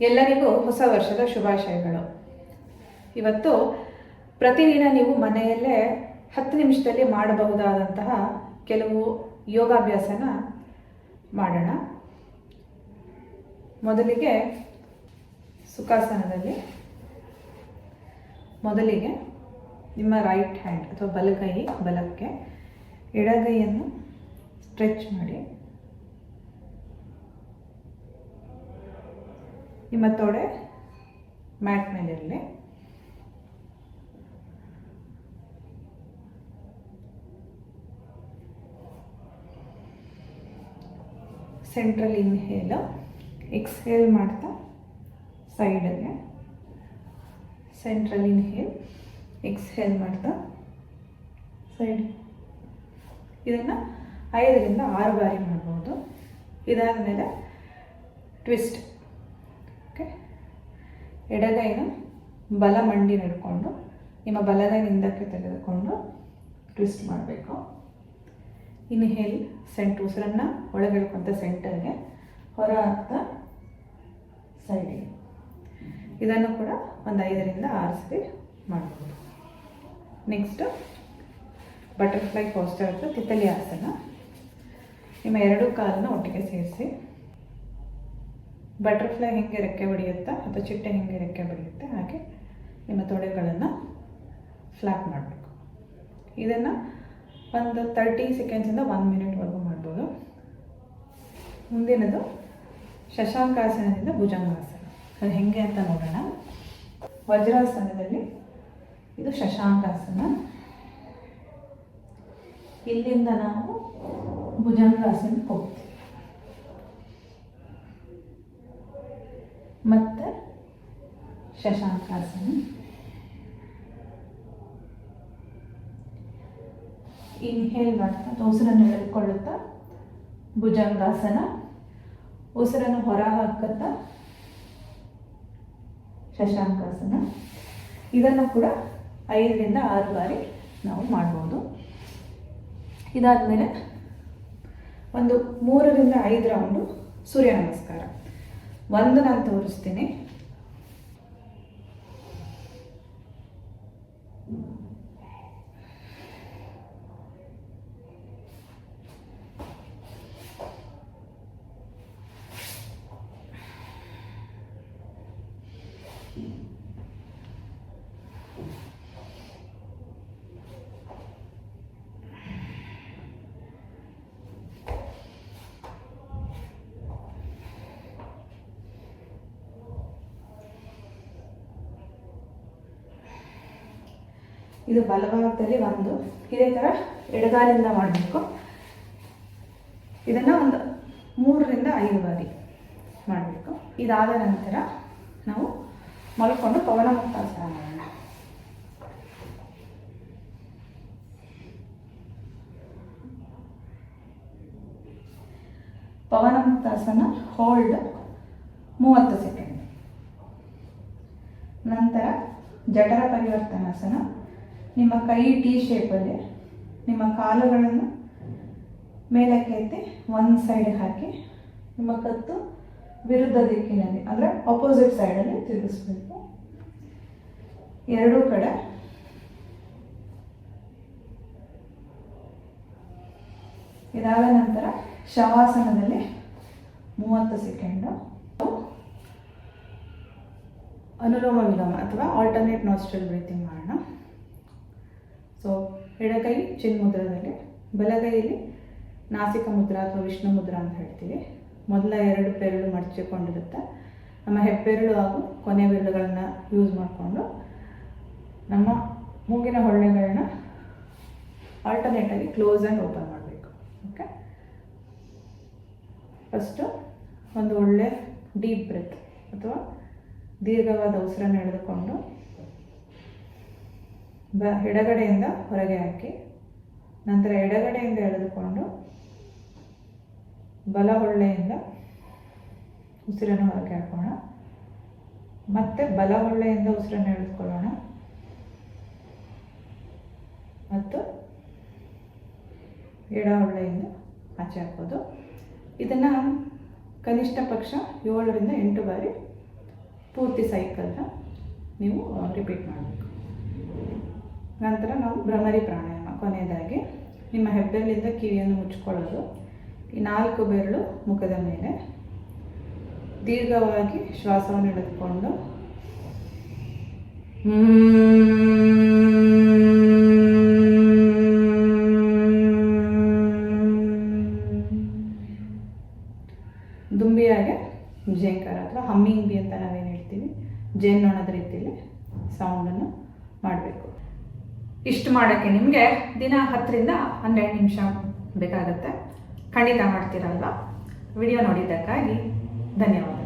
ಎಲ್ಲರಿಗೂ ಹೊಸ ವರ್ಷದ ಶುಭಾಶಯಗಳು. ಇವತ್ತು ಪ್ರತಿದಿನ ನೀವು ಮನೆಯಲ್ಲೇ ಹತ್ತು ನಿಮಿಷದಲ್ಲಿ ಮಾಡಬಹುದಾದಂತಹ ಕೆಲವು ಯೋಗಾಭ್ಯಾಸನ ಮಾಡೋಣ. ಮೊದಲಿಗೆ ಸುಖಾಸನದಲ್ಲಿ. ಮೊದಲಿಗೆ ನಿಮ್ಮ ರೈಟ್ ಹ್ಯಾಂಡ್ ಅಥವಾ ಬಲಗೈ, ಬಲಕ್ಕೆ ಎಡಗೈಯನ್ನು ಸ್ಟ್ರೆಚ್ ಮಾಡಿ. ನಿಮ್ಮ ತೊಡೆ ಮ್ಯಾಟ್ ಮೇಲೆ ಇರಲಿ ಸೆಂಟ್ರಲ್ ಇನ್ಹೇಲ್ ಎಕ್ಸ್ಹೇಲ್ ಮಾಡ್ತಾ ಸೈಡಿಗೆ ಸೆಂಟ್ರಲ್ ಇನ್ಹೇಲ್ ಎಕ್ಸ್ಹೇಲ್ ಮಾಡ್ತಾ ಸೈಡ್ ಇದನ್ನು ಐದರಿಂದ ಆರು ಬಾರಿ ಮಾಡ್ಬೋದು. ಇದಾದ ಮೇಲೆ ಟ್ವಿಸ್ಟ್ ಎಡಗೈನ ಬಲ ಮಂಡಿ ಹಿಡ್ಕೊಂಡು, ನಿಮ್ಮ ಬಲಗೈ ಹಿಂದಕ್ಕೆ ತೆಗೆದುಕೊಂಡು ಟ್ವಿಸ್ಟ್ ಮಾಡಬೇಕು. ಇನ್ಹೇಲ್ ಸೆಂಟ್ ಉಸಿರನ್ನು ಒಳಗೆಳ್ಕೊಂತ ಸೆಂಟರ್ಗೆ ಹೊರ ಹಾಕ್ತಾ ಸೈಡಿಗೆ ಇದನ್ನು ಕೂಡ ಒಂದು ಐದರಿಂದ ಆರು ಸರಿ ಮಾಡ್ಬೋದು. ನೆಕ್ಸ್ಟು ಬಟರ್ಫ್ಲೈ ಪೋಸ್ಟರ್ ಅಥವಾ ತಿತ್ತಲಿ ಆಸನ. ನಿಮ್ಮ ಎರಡೂ ಕಾಲನ್ನು ಒಟ್ಟಿಗೆ ಸೇರಿಸಿ. ಬಟರ್ಫ್ಲೈ ಹೆಂಗೆ ರೆಕ್ಕೆ ಬಡಿಯುತ್ತಾ ಅಥವಾ ಚಿಟ್ಟೆ ಹೆಂಗೆ ರೆಕ್ಕೆ ಬಡಿಯುತ್ತೆ ಹಾಗೆ ನಿಮ್ಮ ತೊಡೆಗಳನ್ನು ಫ್ಲಾಪ್ ಮಾಡಬೇಕು. ಇದನ್ನು ಒಂದು ತರ್ಟಿ ಸೆಕೆಂಡ್ಸಿಂದ ಒನ್ ಮಿನಿಟ್ವರೆಗೂ ಮಾಡ್ಬೋದು. ಮುಂದಿನದು ಶಶಾಂಕಾಸನದಿಂದ ಭುಜಂಗಾಸನ. ಅದು ಹೆಂಗೆ ಅಂತ ನೋಡೋಣ. ವಜ್ರಾಸನದಲ್ಲಿ ಇದು ಶಶಾಂಕಾಸನ. ಇಲ್ಲಿಂದ ನಾವು ಭುಜಂಗಾಸನಕ್ಕೆ ಹೋಗ್ತೀವಿ. ಮತ್ತೆ ಶಶಾಂಕಾಸನ. ಇನ್ಹೇಲ್ ಮಾಡ್ತಾ ಉಸಿರನ್ನು ಎಳೆದುಕೊಳ್ಳುತ್ತಾ ಭುಜಂಗಾಸನ, ಉಸಿರನ್ನು ಹೊರ ಹಾಕುತ್ತಾ ಶಶಾಂಕಾಸನ. ಇದನ್ನು ಕೂಡ ಐದರಿಂದ ಆರು ಬಾರಿ ನಾವು ಮಾಡ್ಬೋದು. ಇದಾದಮೇಲೆ ಒಂದು ಮೂರರಿಂದ ಐದು ರೌಂಡು ಸೂರ್ಯ ನಮಸ್ಕಾರ. ಒಂದು ನಾನು ತೋರಿಸ್ತೀನಿ. ಇದು ಬಲಭಾಗದಲ್ಲಿ ಒಂದು. ಇದೇ ಥರ ಎಡಗಾಲಿಂದ ಮಾಡಬೇಕು. ಇದನ್ನು ಒಂದು ಮೂರರಿಂದ ಐದು ಬಾರಿ ಮಾಡಬೇಕು. ಇದಾದ ನಂತರ ನಾವು ಮಲ್ಕೊಂಡು ಪವನ ಮುಕ್ತಾಸನ ಮಾಡೋಣ. ಪವನ ಮುಕ್ತಾಸನ ಹೋಲ್ಡ್ ಮೂವತ್ತು ಸೆಕೆಂಡ್ ನಂತರ ಜಠರ ಪರಿವರ್ತನಾಸನ ನಿಮ್ಮ ಕೈ ಟಿ ಶೇಪಲ್ಲಿ ನಿಮ್ಮ ಕಾಲುಗಳನ್ನು ಮೇಲಕ್ಕೆ ಎತ್ತಿ ಒಂದು ಸೈಡ್ ಹಾಕಿ, ನಿಮ್ಮ ಕತ್ತು ವಿರುದ್ಧ ದಿಕ್ಕಿನಲ್ಲಿ, ಅಂದರೆ ಅಪೋಸಿಟ್ ಸೈಡಲ್ಲಿ ತಿರುಗಿಸ್ಬೇಕು. ಎರಡೂ ಕಡೆ ಇದಾದ ನಂತರ ಶವಾಸನದಲ್ಲಿ ಮೂವತ್ತು ಸೆಕೆಂಡು. ಅನುಲೋಮ ವಿಲೋಮ ಅಥವಾ ಆಲ್ಟರ್ನೇಟ್ ನಾಸ್ಟ್ರಲ್ ಬ್ರೀತಿಂಗ್ ಮಾಡೋಣ. ಸೊ ಎಡಗೈ ಚಿನ್ ಮುದ್ರದಲ್ಲಿ ಬಲಗೈಯಲ್ಲಿ ನಾಸಿಕ ಮುದ್ರ ಅಥವಾ ವಿಷ್ಣು ಮುದ್ರ ಅಂತ ಹೇಳ್ತೀವಿ. ಮೊದಲ ಎರಡು ಬೆರಳು ಮಡಚಿಕೊಂಡಿರುತ್ತೆ. ನಮ್ಮ ಹೆಬ್ಬೆರಳು ಹಾಗೂ ಕೊನೆ ಬೆರಳುಗಳನ್ನ ಯೂಸ್ ಮಾಡಿಕೊಂಡು ನಮ್ಮ ಮೂಗಿನ ಹೊಳ್ಳೆಗಳನ್ನ ಆಲ್ಟರ್ನೇಟಾಗಿ ಕ್ಲೋಸ್ ಆ್ಯಂಡ್ ಓಪನ್ ಮಾಡಬೇಕು. ಓಕೆ ಫಸ್ಟು ಒಂದು ಒಳ್ಳೆ ಡೀಪ್ ಬ್ರೆತ್ ಅಥವಾ ದೀರ್ಘವಾದ ಉಸಿರನ್ನು ಎಳೆದುಕೊಂಡು ಬ ಎಡಗಡೆಯಿಂದ ಹೊರಗೆ ಹಾಕಿ, ನಂತರ ಎಡಗಡೆಯಿಂದ ಎಳೆದುಕೊಂಡು ಬಲ ಹೊಳ್ಳೆಯಿಂದ ಉಸಿರನ್ನು ಹೊರಗೆ ಹಾಕೋಣ. ಮತ್ತೆ ಬಲ ಹೊಳ್ಳೆಯಿಂದ ಉಸಿರನ್ನು ಎಳೆದುಕೊಳ್ಳೋಣ. ಮತ್ತು ಎಡ ಹೊಳ್ಳೆಯಿಂದ ಆಚೆ ಹಾಕೋದು. ಇದನ್ನು ಕನಿಷ್ಠ ಪಕ್ಷ ಏಳರಿಂದ ಎಂಟು ಬಾರಿ ಪೂರ್ತಿ ಸೈಕಲ್ನ ನೀವು ರಿಪೀಟ್ ಮಾಡಬೇಕು. ನಂತರ ನಾವು ಭ್ರಮರಿ ಪ್ರಾಣಾಯಾಮ, ಕೊನೆಯದಾಗಿ ನಿಮ್ಮ ಹೆಬ್ಬೆರಳಿಂದ ಕಿವಿಯನ್ನು ಮುಚ್ಕೊಳ್ಳೋದು ಈ ನಾಲ್ಕು ಬೆರಳು ಮುಖದ ಮೇಲೆ. ದೀರ್ಘವಾಗಿ ಶ್ವಾಸವನ್ನು ಹಿಡಿದುಕೊಂಡು. ದುಂಬಿಯಾಗೆ ಜೇಂಕಾರ ಅಥವಾ ಹಮ್ಮಿಂಗ್ ಬಿ ಅಂತ ನಾವೇನು ಹೇಳ್ತೀವಿ? ಜೇನ್ನೊಣದ ರೀತಿಯಲ್ಲಿ ಸೌಂಡನ್ನು ಮಾಡಬೇಕು. ಇಷ್ಟು ಮಾಡೋಕ್ಕೆ ನಿಮಗೆ ದಿನ ಹತ್ತರಿಂದ ಹನ್ನೆರಡು ನಿಮಿಷ ಬೇಕಾಗುತ್ತೆ. ಖಂಡಿತ ಮಾಡ್ತೀರಲ್ವಾ? ವಿಡಿಯೋ ನೋಡಿದ್ದಕ್ಕಾಗಿ ಧನ್ಯವಾದ